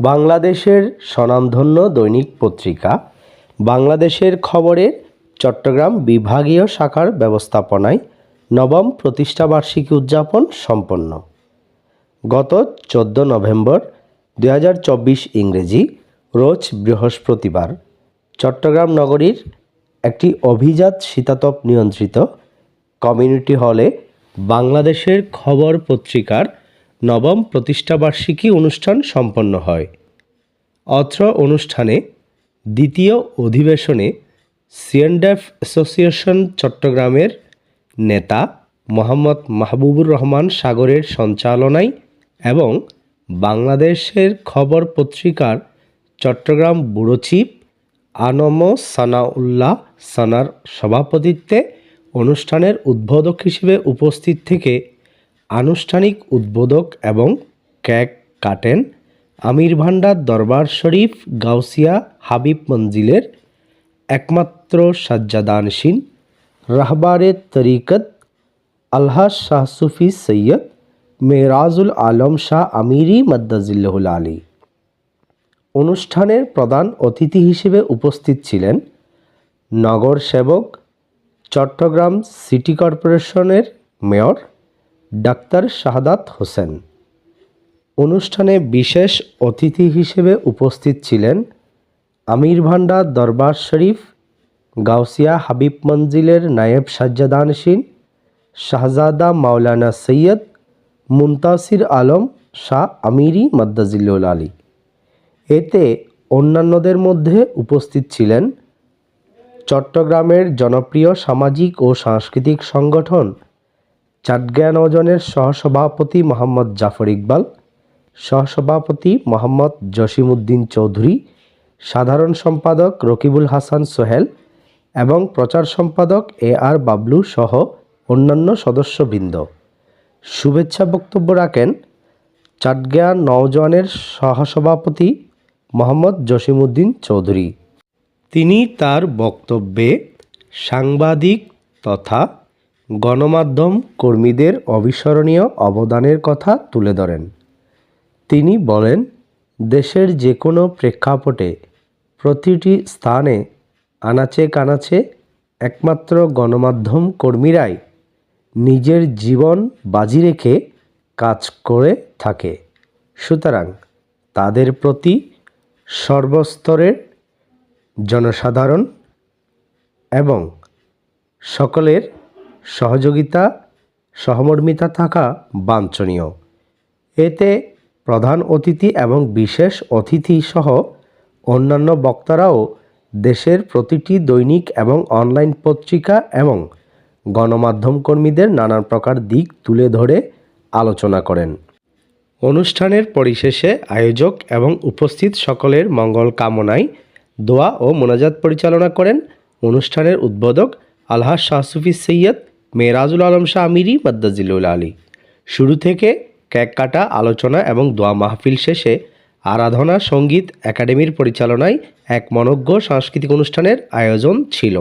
বাংলাদেশের স্বনামধন্য দৈনিক পত্রিকা, বাংলাদেশের খবরের চট্টগ্রাম বিভাগীয় শাখার ব্যবস্থাপনায় নবম প্রতিষ্ঠাবার্ষিকী উদযাপন সম্পন্ন। গত চোদ্দ নভেম্বর দুই হাজার চব্বিশ ইংরেজি, রোজ বৃহস্পতিবার, চট্টগ্রাম নগরীর একটি অভিজাত শীতাতপ নিয়ন্ত্রিত কমিউনিটি হলে বাংলাদেশের খবর পত্রিকার নবম প্রতিষ্ঠাবার্ষিকী অনুষ্ঠান সম্পন্ন হয়। অত্র অনুষ্ঠানে দ্বিতীয় অধিবেশনে সিএনডেফ অ্যাসোসিয়েশন চট্টগ্রামের নেতা মোহাম্মদ মাহবুবুর রহমান সাগরের সঞ্চালনায় এবং বাংলাদেশের খবর পত্রিকার চট্টগ্রাম চিফ আনম সানাউল্লাহ সানার সভাপতিত্বে অনুষ্ঠানের উদ্বোধক হিসেবে উপস্থিত থেকে আনুষ্ঠানিক উদ্বোধক এবং কেক কাটেন আমির ভান্ডার দরবার শরীফ গাউসিয়া হাবিব মঞ্জিলের একমাত্র সাজ্জাদানসীন রাহবারে তরিকত আলহাজ শাহ সুফি সৈয়দ মেরাজুল আলম শাহ আমিরি মদ্দাজিল্লাহুল আলী। অনুষ্ঠানের প্রধান অতিথি হিসেবে উপস্থিত ছিলেন নগর সেবক, চট্টগ্রাম সিটি কর্পোরেশনের মেয়র ডাক্তার শাহাদাত হোসেন। অনুষ্ঠানে বিশেষ অতিথি হিসেবে উপস্থিত ছিলেন আমির ভান্ডার দরবার শরীফ, গাউসিয়া হাবিব মঞ্জিলের নায়েব সাজ্জাদানসীন শাহজাদা মাওলানা সৈয়দ মুন্তাসির আলম শাহ আমিরি মাদ্দাজিল্লুল আলী। এতে অন্যান্যদের মধ্যে উপস্থিত ছিলেন চট্টগ্রামের জনপ্রিয় সামাজিক ও সাংস্কৃতিক সংগঠন চাটগাঁয়া নজনের সহসভাপতি মোহাম্মদ জাফর ইকবাল, সহসভাপতি মোহাম্মদ জসিমউদ্দিন চৌধুরী, সাধারণ সম্পাদক রকিবুল হাসান সোহেল এবং প্রচার সম্পাদক এ আর বাবলু সহ অন্যান্য সদস্যবৃন্দ। শুভেচ্ছা বক্তব্য রাখেন চাটগাঁয়া নওজোয়ানের সহসভাপতি মোহাম্মদ জসিমউদ্দিন চৌধুরী। তিনি তার বক্তব্যে সাংবাদিক তথা গণমাধ্যম কর্মীদের অবিস্মরণীয় অবদানের কথা তুলে ধরেন। তিনি বলেন, দেশের যে কোনো প্রেক্ষাপটে প্রতিটি স্থানে আনাচে কানাচে একমাত্র গণমাধ্যম কর্মীরাই নিজের জীবন বাজি রেখে কাজ করে থাকে। সুতরাং তাদের প্রতি সর্বস্তরের জনসাধারণ এবং সকলের সহযোগিতা, সহমর্মিতা থাকা বাঞ্ছনীয়। এতে প্রধান অতিথি এবং বিশেষ অতিথি সহ অন্যান্য বক্তারাও দেশের প্রতিটি দৈনিক এবং অনলাইন পত্রিকা এবং গণমাধ্যম কর্মীদের নানান প্রকার দিক তুলে ধরে আলোচনা করেন। অনুষ্ঠানের পরিশেষে আয়োজক এবং উপস্থিত সকলের মঙ্গল কামনায় দোয়া ও মোনাজাত পরিচালনা করেন অনুষ্ঠানের উদ্বোধক আলহাজ শাহসুফি সৈয়দ মেরাজুল আলম শাহ আমিরি মাদ্দাজিলুল আলী। শুরু থেকে কেক কাটা, আলোচনা এবং দোয়া মাহফিল শেষে আরাধনা, সংগীত, একাডেমির পরিচালনায় এক মনজ্ঞ সাংস্কৃতিক অনুষ্ঠানের আয়োজন ছিল।